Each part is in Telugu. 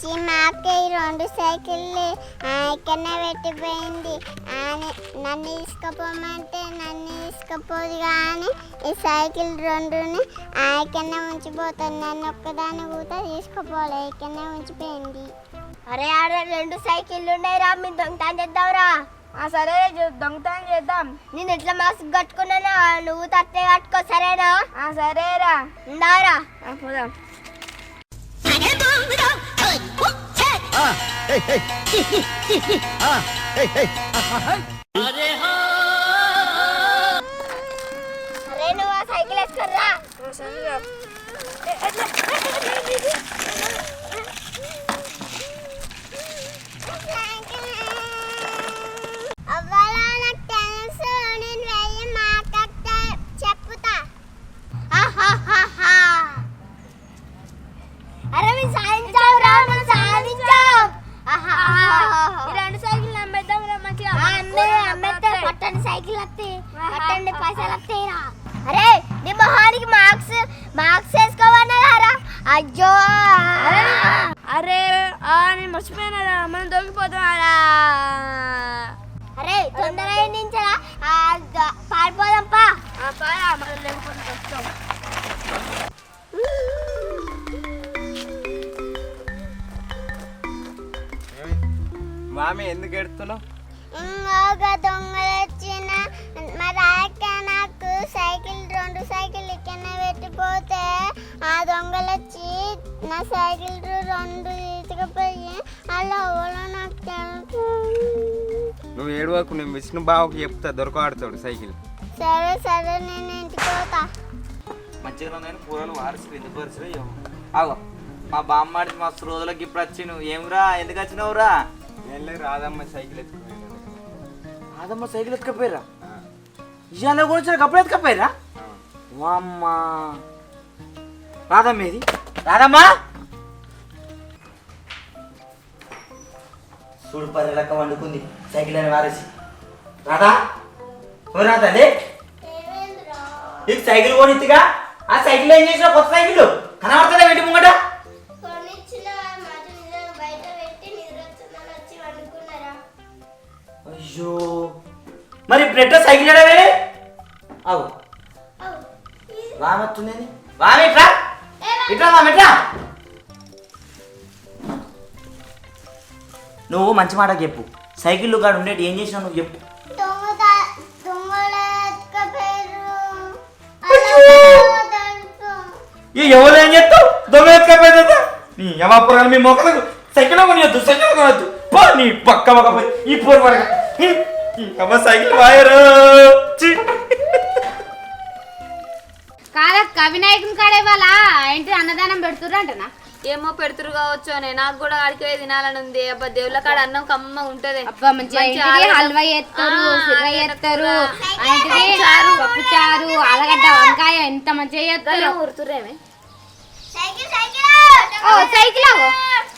చి మా ఈ రెండు సైకిళ్ళు ఇక్కడనే పెట్టిపోయింది. అని నన్ను తీసుకుపోమంటే నన్ను తీసుకుపోదు కానీ ఈ సైకిల్ రెండుని ఆ ఇక్కడనే ఉంచిపోతాను. నన్ను ఒక్కదాన్ని కూడా తీసుకుపోలే ఇక్కడనే ఉంచిపోయింది. అరే ఆడ రెండు సైకిళ్ళు ఉన్నాయి రా మీ దొంగతనం చేద్దాంరా ఆ సరే దొంగతనం చేద్దాం. నేను ఎట్లా మాస్క్ కట్టుకున్నానా నువ్వు తట్టే కట్టుకో సరేనా? ఆ సరేరా. ఉండారా ఆ, పోదాం. అరే నువ్వు ఆ సైకిల్ వేసుకురా ఆ, సరేరా. సైకిల్ వస్తాయి పట్టండి పైసలు వస్తాయి రా అరే నీ మొహానికి మార్క్స్ మార్క్స్ వేసుకోవన్నారా అయ్యో! అరే ఆ నేను మర్చిపోయినారా మనం దొరికిపోతాం రా అరే తొందర నించరా? పారిపోదాం పా. ఆ, పారా, మనం లేకపోతే కష్టం. మామి ఎందుకు ఎడుతున్నావు వచ్చిన మా రాక నాకు సైకిల్ రెండు సైకిల్ ఇక్కడనే పెట్టిపోతే ఆ దొంగలు వచ్చి నా సైకిల్ రెండు తీసుకుపోయి అలా ఎవరో నాకు తెలుసు నువ్వు ఏడవకు నేను విష్ణు బావకి చెప్తా దొరకవాడుతాడు సైకిల్. సరే సరే నేను ఇంటికి పోతా మంచిగా ఉందని కూరలు వారసులు ఎందుకు వరుసలు ఆగో. మా బామ్మాడి మస్తు రోజులకి ఇప్పుడు వచ్చి నువ్వు ఏమిరా? ఎందుకు వచ్చినావురా? నేను రాదమ్మ సైకిల్ ఎత్తుకుపోయాను అదమ్మ సైకిల్ ఎత్తుకపోయారా ఇవాళ కూడా వచ్చారు కప్పుడు ఎత్తుకపోయారా? వామ్మా. రాదమ్మ ఇది. రాదమ్మా. చూడు పది లెక్క వండుకుంది సైకిల్ అని వారేసి. రాదా? ఓ రాదా లే. నీకు సైకిల్ కొనిచ్చిగా ఆ సైకిల్ ఏం చేసినా కొత్త సైకిల్? కనబడుతుందా పెట్టి ముంగట అయ్యో. మరి ఇప్పుడు ఎట్లా సైకిల్ ఎడవే అవు. వామొచ్చింది వామి వామి? ఇట్లా నువ్వు మంచి మాట చెప్పు. సైకిల్ కాడు ఉండేటి ఏం చేసినావు నువ్వు చెప్పు. ఎవరు ఏం చేస్తావు? దొంగ ఎత్తుకపోయిందా నీ యమాపురాలు మీ మొక్కలకు సైకిల్ కొనియొద్దు సైకిల్ కొనవద్దు పో నీ పక్క మొక్క పోయి ఈ పోరు పడక. అమ్మ సైకిల్ వాయరు. ఛీ. కాదక్క వినాయకుని కాడే వాళ్ళ ఏంటి అన్నదానం పెడుతుర్రు అంటనా? ఏమో పెడుతురు కావచ్చు అని. నాకు కూడా ఆడికి పోయి తినాలని ఉంది. అబ్బా దేవుళ్ళ కాడ అన్నం కమ్మ ఉంటది. అబ్బా మంచిగా హల్వా చేస్తారు ఆలుగడ్డ చేస్తారు. పప్పు చారు ఆలగడ్డ వంకాయ ఎంత మంచిగా చేస్తారు. ఊరుతురేమే సైకిల్ సైకిల్ ఓ సైకిల్ ఆగో.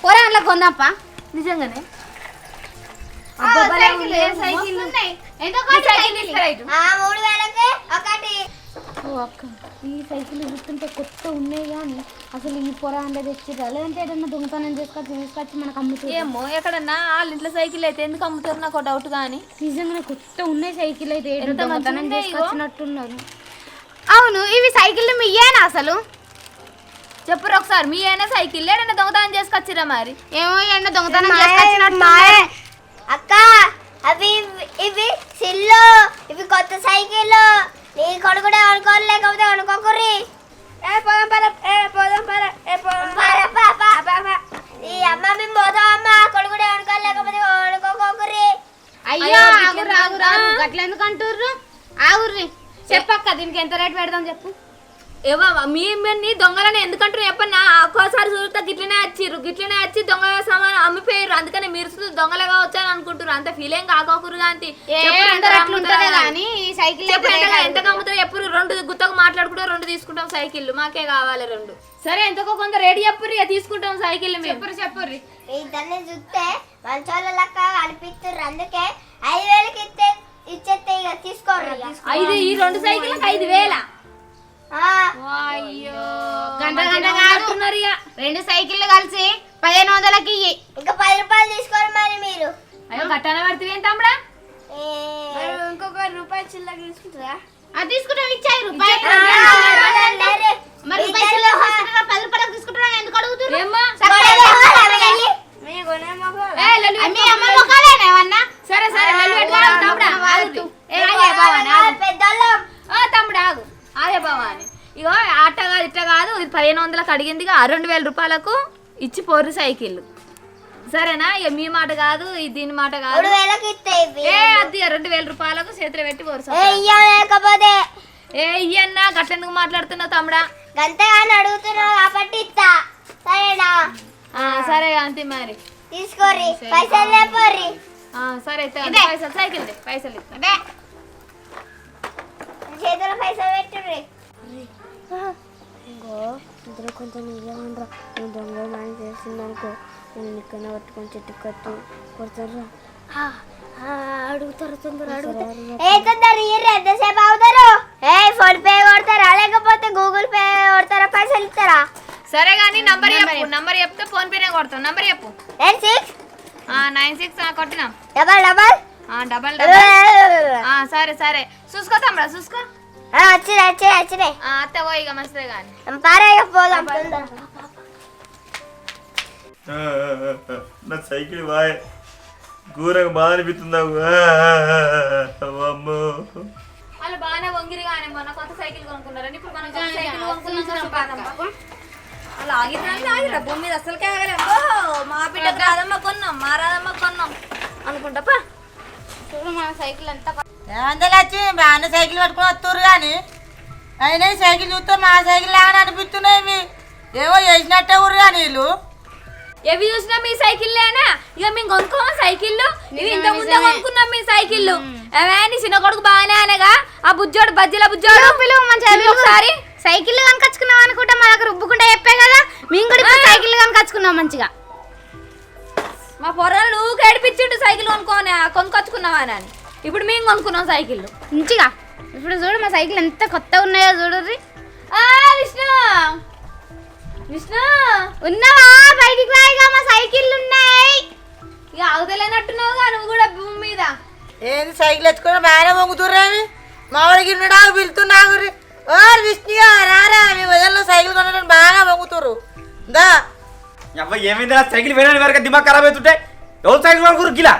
పోరా అందులో కొందాంప. నిజంగానే? Cycle, cycle? అక్క. ఈ సైకిల్ చూస్తుంటే కొత్త ఉన్నాయి కానీ అసలు ఈ పొర అంటే తెచ్చిరా లేదంటే ఏదన్నా దొంగతనం చేసుకొచ్చి తీసుకొచ్చి మనకు అమ్ముతుంది ఏమో ఎక్కడన్నా వాళ్ళ ఇంట్లో సైకిల్ అయితే ఎందుకు అమ్ముతారు నాకు డౌట్ కానీ నిజంగానే కొత్త ఉన్నాయి సైకిల్ అయితే ఏదో ఎంత మంచిగా దొంగతనం ఇగో. చేసుకొచ్చినట్టున్నారు. అవును ఇవి సైకిల్ మీయేనా అసలు? చెప్పురు ఒకసారి మీ అయినా సైకిల్ ఏడన్నా దొంగతనం చేసుకొచ్చిరా మరి? ఏమో ఎండ దొంగతనం మాయే. అయ్యో ఆగురు ఆగురు ఆగు గట్ల ఎందుకు అంటుర్రు? ఆగుర్రి. చెప్పక్క దీనికి ఎంత రేట్ పెడదాం చెప్పు. ఏవో మీ మీ దొంగలని ఎందుకంటారు చెప్పన్నా ఒక్కోసారి చూస్తే వచ్చిర్రు గిట్లనే వచ్చి దొంగ సామాన్ అమ్మిపోయారు అందుకని మీరు దొంగలుగా వచ్చాను అనుకుంటారు అంత ఫీలింగ్ కాకోకురు కాంతి ఏ ఈ సైకిల్ ఎంత అమ్ముతారో ఎప్పుడు రెండు గుత్తకు మాట్లాడుకుంటే రెండు తీసుకుంటాం సైకిల్ మాకే కావాలి రెండు. సరే ఎంతకో కొంత రేటు చెప్పుర్రు ఇక తీసుకుంటాం సైకిల్ మేము. చెప్పుర్రి ఇద్దరిని చూస్తే మంచోళ్ళ లెక్క అనిపిస్తుర్రు. అందుకే ఐదు వేలకి ఇస్తే ఇచ్చేస్తే ఇక తీసుకోర్రి ఐదు ఈ రెండు సైకిళ్ళకి ఐదు వేల? ఆ, అయ్యో. గంట గంట కాదు. ఇక. రెండు సైకిళ్ళు కలిసి పదిహేను వందలకి ఇయ్యి. ఇంకా పది రూపాయలు తీసుకోండి మరి మీరు. అయ్యో గట్టాన పడితే ఏం తమ్ముడా? ఏ, ఇంకొక రూపాయి చిల్లర తీసుకుంటారా? అది తీసుకుంటాం ఇచ్చాయి. మరి చిల్లర తీసుకుంటారా? పది రూపాయలకు తీసుకుంటారా ఎందుకు అడుగుతున్నారు ఏమ్మా? సరే సరే లొల్లి పెట్టుకోరా, తమ్ముడా ఆగు. ఏ, ఆగే భవాని, ఆగు. పెద్దోళ్ళం ఆ, తమ్ముడు ఆగు ఆగే భవాని ఇగో అట్ట కాదు ఇట్ట కాదు ఇది పదిహేను వందలకు అడిగిందిగా రెండు వేల రూపాయలకు ఇచ్చి పోరు సైకిల్ సరేనా? ఇక మీ మాట కాదు ఇది దీని మాట కాదు. ఏ అది రెండు వేల రూపాయలకు చేతిలో పెట్టి పోరు లేకపోతే. ఏ ఇయ్యన్నా గట్లెందుకు మాట్లాడుతున్నావు తమ్ముడా? గంతగాని అడుగుతున్నావు కాబట్టి ఇస్తా. సరేనా? ఆ, సరే అంతే మరి. తీసుకోర్రి. పైసలు లేపోర్రి. ఆ, సరే అయితే. పైసలు సైకిల్ పైసలు ఇస్తా. చేతిలో పైసలు పెట్టుర్రి. ఇంకో ఇద్దరు కొంచెం నిజమండ్రా నేను దొంగ మనం చేసిందనుకో నేను ఇక్కడ పట్టుకొని చెట్టు కట్టు. కొడతారా? అడుగుతారు తొందర అడుగుతారు ఏ తొందర ఎంతసేపు అవుతారు? ఏ ఫోన్ పే కొడతారా? లేకపోతే గూగుల్ పే కొడతారా? పైసలు ఇస్తారా? సరే కానీ నంబర్ చెప్పు నంబర్ చెప్తే ఫోన్ పేనే కొడతాం నంబర్ చెప్పు. Nine six? Nine six కొట్టినాం. Double double? Double double. ఆ, సరే సరే. చూసుకో తమ్ముడా చూసుకో. వచ్చినాయి వచ్చినాయి వచ్చినాయి ఆ, అత్త పోయి ఇక మంచిదే కానీ పారాయ పోదాం తొందర నా సైకిల్ బాయ్ ఘోరంగా బాధ అనిపిస్తుంది అమ్మో వాళ్ళు బాగానే వంగిరి కానీ మొన్న కొత్త సైకిల్ కొనుక్కున్నారని ఇప్పుడు మనం కొత్త సైకిల్ కొనుక్కున్నాం అలా ఆగిరా ఆగిరా భూమి మీద అసలుకే ఆగలేము ఓ, మా బిడ్డకు రాదమ్మ కొన్నాం మా రాదమ్మ కొన్నాం అనుకుంటా పా చూడు మన సైకిల్ అంతా ఏమందలు వచ్చి బాగానే సైకిల్ పట్టుకుని వస్తారు కానీ అయినా సైకిల్ చూస్తే మా సైకిల్ లాగానే అనిపిస్తున్నాయి ఇవి. ఏవో చేసినట్టే ఊరు కానీ వీళ్ళు. ఎవి చూసినా మీ సైకిల్లేనా? ఇక మేము కొనుక్కోమా సైకిళ్ళు? ఇవి ఇంత ముందే కొనుక్కున్నాం మీ సైకిళ్ళు. అవే నీ చిన్న కొడుకు బాగానే అనగా ఆ బుజ్జోడు బజ్జీల బుజ్జోడు. పిలువు ఒకసారి. సైకిల్ కనుకొచ్చుకున్నాం అనుకుంటా మా దగ్గర రుబ్బుకుంటా చెప్పే కదా. మేము కూడా ఇప్పుడు సైకిల్ కనుకొచ్చుకున్నాం మంచిగా. మా పొర్రలు నువ్వు కేడిపించిండు సైకిల్ కొనుక్కోని కొనుక్కొచ్చుకున్నావా అని. ఇప్పుడు మేము కొనుక్కున్నాం సైకిల్ మంచిగా ఇప్పుడు చూడు మా సైకిల్ ఎంత కొత్తగా ఉన్నాయో చూడుర్రి. ఆ విష్ణు! విష్ణు! ఉన్నావా? బయటికి రాయిగా మా సైకిల్ ఉన్నాయి. ఇక అవతలేనట్టున్నావుగా నువ్వు కూడా భూమి మీద. ఏంది సైకిల్ ఎత్తుకుని బాగానే వంగుతుర్రు అవి? మా వాడికి ఉన్నాడా? పిలుతున్నా ఓ విష్ణుగా రారా మీ వదల్లో సైకిల్ కొనడానికి బాగా వంగుతుర్రు. దా. అవ్వ ఏమైంది సైకిల్ వేరే వరకు దిమాగ్ ఖరాబ్ అవుతుంటే ఎవరు సైకిల్ కొనుక్కురు గిలా?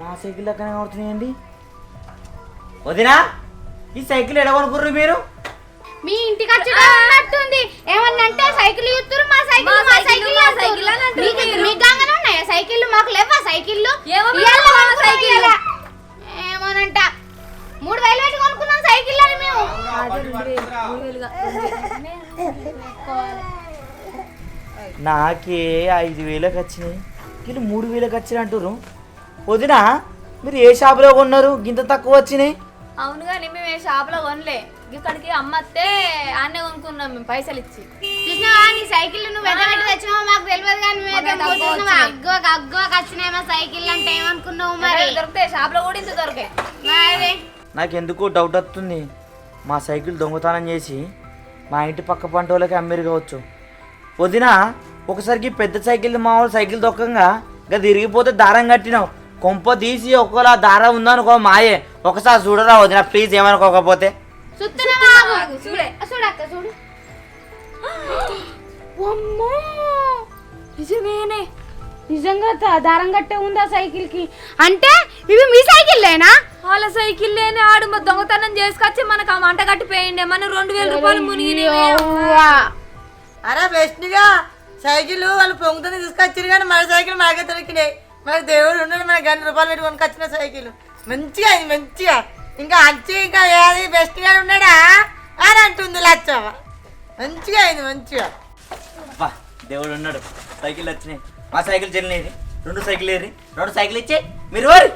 మా సైకిల్ లెక్కనే కొడుతున్నాయండి? వదినా ఈ సైకిల్ ఎడ కొనుక్కుర్రు మీరు? మీ ఇంటికి వచ్చి ఏమన్నా అంటే సైకిల్ చూస్తురు మా సైకిల్ మా మా సైకిల్, సైకిల్ మా. సైకిల్ మీకు. మీకు గాంగానే ఉన్నాయా సైకిల్ మాకు లేవా సైకిల్ ఏమో మేము కొనుక్కున్నాం సైకిల్. ఏమోనంట. మూడు వేలు పెట్టి కొనుక్కున్నాం సైకిల్ అని మేము. నాకే ఐదు వేలకు వచ్చినాయి. వీళ్ళు మూడు వేలకు వచ్చినాయి అంటారు వదినా మీరు ఏ షాపులో కొన్నారు? గింత తక్కువ వచ్చినాయి. అవును కానీ మేము ఏ షాప్లో కొనలే. ఇక్కడికి అమ్మత్తే ఆన్నే కొనుక్కున్నాం మేము పైసలు ఇచ్చి. చూసినావా? నీ సైకిల్ నువ్వు ఎంత పెట్టి తెచ్చినావో మాకు తెలియదు కానీ మేము. అగ్గో అగ్గోకి వచ్చినాయి మా సైకిల్ అంటే ఏమనుకున్నావు మరి? దొరుకుతాయి షాప్లో కూడా ఇంత దొరికాయి. నాకు ఎందుకు డౌట్ వస్తుంది. మా సైకిల్ దొంగతనం చేసి మా ఇంటి పక్క పంట వాళ్ళకి అమ్మేరు కావచ్చు. వదిన ఒకసారికి పెద్ద సైకిల్ మా వాళ్ళు సైకిల్ దొక్కంగా ఇంకా తిరిగిపోతే దారం కట్టినావు. కొంప తీసి ఒకవేళ దారం ఉందనుకో మాయే. ఒకసారి చూడరా వదిన ప్లీజ్ ఏమనుకోకపోతే. నిజమేనే. నిజంగా దారం కట్టే ఉందా సైకిల్కి అంటే ఇవి మీ సైకిల్లేనా వాళ్ళ సైకిల్ లేని ఆడు మా దొంగతనం చేసుకొచ్చి మనకు ఆ మంట కట్టిపోయిండే. మన రెండు వేల రూపాయలు మునిగినాయి అరే బెస్ట్గా సైకిల్ వాళ్ళు పొంగుతుంది తీసుకొచ్చారు కానీ మన సైకిల్ మాకే దొరికినాయి. మన దేవుడు ఉన్నాడు మన గంట రూపాయలు పెట్టి వచ్చిన సైకిల్ మంచిగా అయింది మంచిగా. ఇంకా అచ్చి ఇంకా ఏది బెస్ట్గా ఉన్నాడా? అని అంటుంది లచ్చవ మంచిగా అయింది మంచిగా. అబ్బా దేవుడు ఉన్నాడు. సైకిల్ వచ్చినాయి. మా సైకిల్ చెల్లినాయి రెండు సైకిల్ ఏరి రెండు సైకిల్ ఇచ్చే మీరు వారి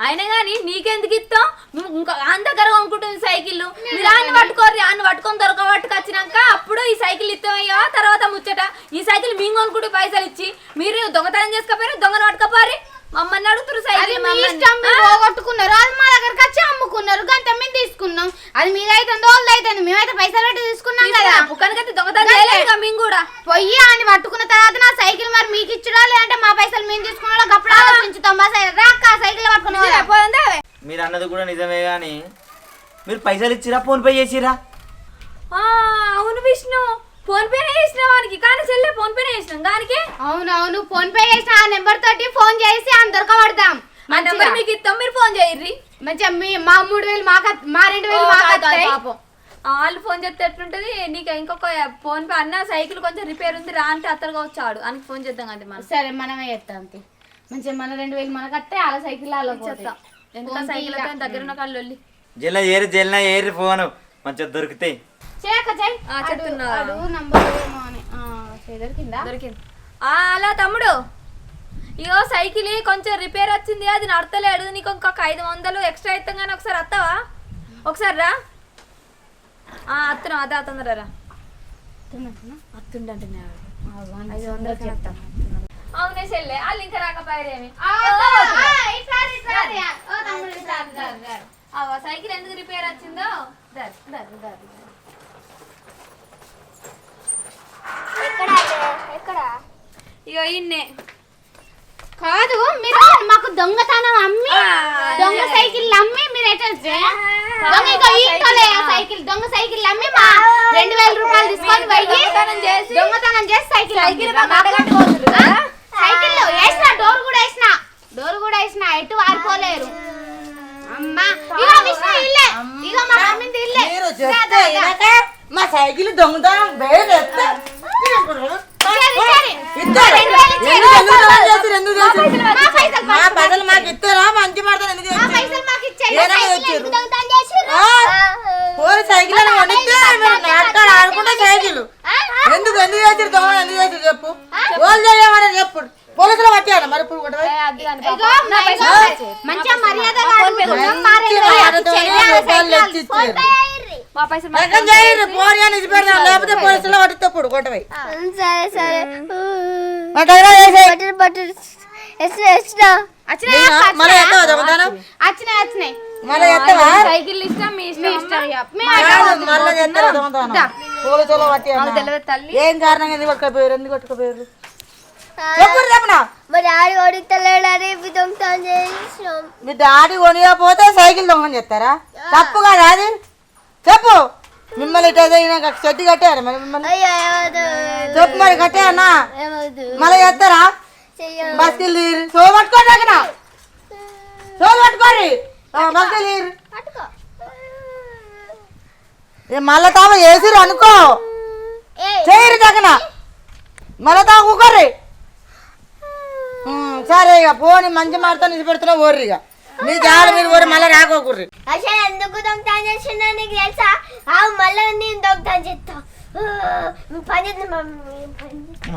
అయినా కానీ నీకెందుకు ఇస్తాం నువ్వు ఇంకా ఆన్ కొనుక్కుంటుంది సైకిల్ మీరు ఆన్ని పట్టుకోర్రి ఆన్ని పట్టుకొని దొరక పట్టుకొచ్చినాక అప్పుడు ఈ సైకిల్ ఇస్తామయ్యా తర్వాత ముచ్చట. ఈ సైకిల్ మేము కొనుక్కుంటే పైసలు ఇచ్చి మీరు దొంగతనం చేసుకోపోయారు దొంగను పట్టుకపోయి మమ్మల్ని అడుగుతున్నారు అది సైకిల్? పోగొట్టుకున్నారు. అది మా దగ్గరకు వచ్చి అమ్ముకున్నారు. గంట మేము తీసుకున్నాం. అది మీదైతే వాళ్ళది అయితే మేమైతే పైసలు పెట్టి తీసుకున్నాం కదా. కనుకైతే దొంగతనం చేయలేదు మేము కూడా. పొయ్యి అని పట్టుకున్న తర్వాత నా సైకిల్ మరి మీకు ఇచ్చడా లేదంటే మా పైసలు మేము తీసుకున్నా అప్పుడు ఆలోచించుతాం మా సైకిల్. రాక్క సైకిల్ పట్టుకున్నా మీరు అన్నది కూడా నిజమే కానీ మీరు పైసలు ఇచ్చిరా ఫోన్ పే చేసిరా? ఆ, అవును విష్ణు. ఫోన్ పేనే చేసిన వానికి. కానీ చెల్లె ఫోన్ పేనే చేసినాం. దానికి? అవునవును ఫోన్ పే చేసిన ఆ నెంబర్ తోటి ఫోన్ చేసి అని దొరకబడతాం మా నెంబర్ మీకు ఇస్తాం మీరు ఫోన్ చేయర్రి. మంచిగా మీ మా మూడు వేలు మాకు మా రెండు వేలు మాకు వస్తాయి. పాపం. ఆ, వాళ్ళు ఫోన్ చేస్తే ఎట్లుంటది? నీకు ఇంకొక ఫోన్ పే అన్న సైకిల్ కొంచెం రిపేర్ ఉంది రా అంటే అత్తరుగా వచ్చాడు అని ఫోన్ చేద్దాం అంటే మనం. సరే మనమే చేస్తాం తీ. మంచిగా మన రెండు వేలు మనకు వస్తే అలా సైకిల్ అలా చెప్తాం. ఎంత సైకిల్ దగ్గర ఉన్న కాళ్ళు వెళ్ళి జల్ల ఏరి జల్ల ఏరి ఫోన్. మంచిగా దొరికితే. చేయక చెయ్ ఆ, చెప్తున్నా. అడు నంబర్ ఏమో అని. ఆ, చేయి దొరికిందా? దొరికింది. ఆ, అలా తమ్ముడు. ఇగో సైకిల్ కొంచెం రిపేర్ వచ్చింది అది నడతలేడు. నీకు ఇంకొక ఐదు వందలు ఎక్స్ట్రా ఇస్తాం కానీ ఒకసారి వస్తావా ఒకసారి రా. ఆ, అత్తను అదే తొందర రా. అత్తుండంటే ఐదు వందలు చెప్తా. అవునే చెల్లె వాళ్ళు ఇంకా రాకపోయారేమి సైకిల్ ఎందుకు రిపేర్ వచ్చిందో? దర్, దర్, దర్, దర్. ఎక్కడ ఎక్కడ? ఇగో ఇన్నే. కాదు మీరు మాకు దొంగతనం అమ్మి దొంగ సైకిల్ అమ్మి మీరు ఎట్లా దొంగ ఇగో ఈ ఇంట్లోనే ఆ సైకిల్ దొంగ సైకిల్ అమ్మి మా రెండు వేల రూపాయలు తీసుకొని పోయి దొంగతనం చేసి దొంగతనం చేసి సైకిల్ సైకిల్? సైకిల్ వేసిన డోర్ కూడా వేసిన. డోర్ కూడా వేసిన ఎటు వారిపోలేరు అమ్మా ఇగో విష్ణు ఇల్లే. ఇగో మా మమ్మీది ఇల్లే. మీరు దా, చెప్తే దా, దా. వినక మా సైకిల్ దొంగతనం వేరే మా పైసలు మాకు ఇస్తారా మంచి మాడతాను ఎందుకు ఏనా సైకిల్ పోయి సైకిల్. ఆడుకుంటే ఎందుకు ఎందుకు ఎందుకు చేస్తారు చెప్పు. వాళ్ళు చేయమని చెప్పు. పోలీసులు పట్టాను మరి ఇప్పుడు మంచిగా అడుగుతున్నాం. మా పైసలు లేకపోతే పోలీసులు పట్టిస్తే ఇప్పుడు కొట్టవై. సరే సరే. మళ్ళీ ఎత్తవా సైకిల్ ఇష్టం మీ ఇష్టం. ఏం కారణంగా ఎందుకు కొట్టుకోపోయారు? ఎందుకు కొట్టుకోపోయారు? చెప్పు చెప్పనా? మా డాడీ కొనియకపోతే సైకిల్ దొంగని చెప్తారా తప్పు కదా అది? చెప్పు. మిమ్మల్ని ఇట్లా చేయనాక చెట్టు కట్టారు. మరి మిమ్మల్ని చెప్పు మరి ఏమవుతుంది మళ్ళీ చేస్తారా? బస్కెళ్ళి సో పట్టుకోండి అక్కడ సో పట్టుకోరి పట్టుకో మళ్ళీ తామ వేసిరు అనుకో. చేయరు తగిన మళ్ళీ తాము కూకర్రి సరే ఇక పోని మంచి మాటతో నిజ పెడుతున్నా ఓర్రి ఇక. మీ జాలు మీరు ఓరి మళ్ళీ రాకోకుర్రి. అసలు ఎందుకు దొంగతనం చేస్తున్నా నీకు తెలుసా? ఆ మళ్ళీ నేను దొంగతనం చేస్తా. పని పని చేద్దాం.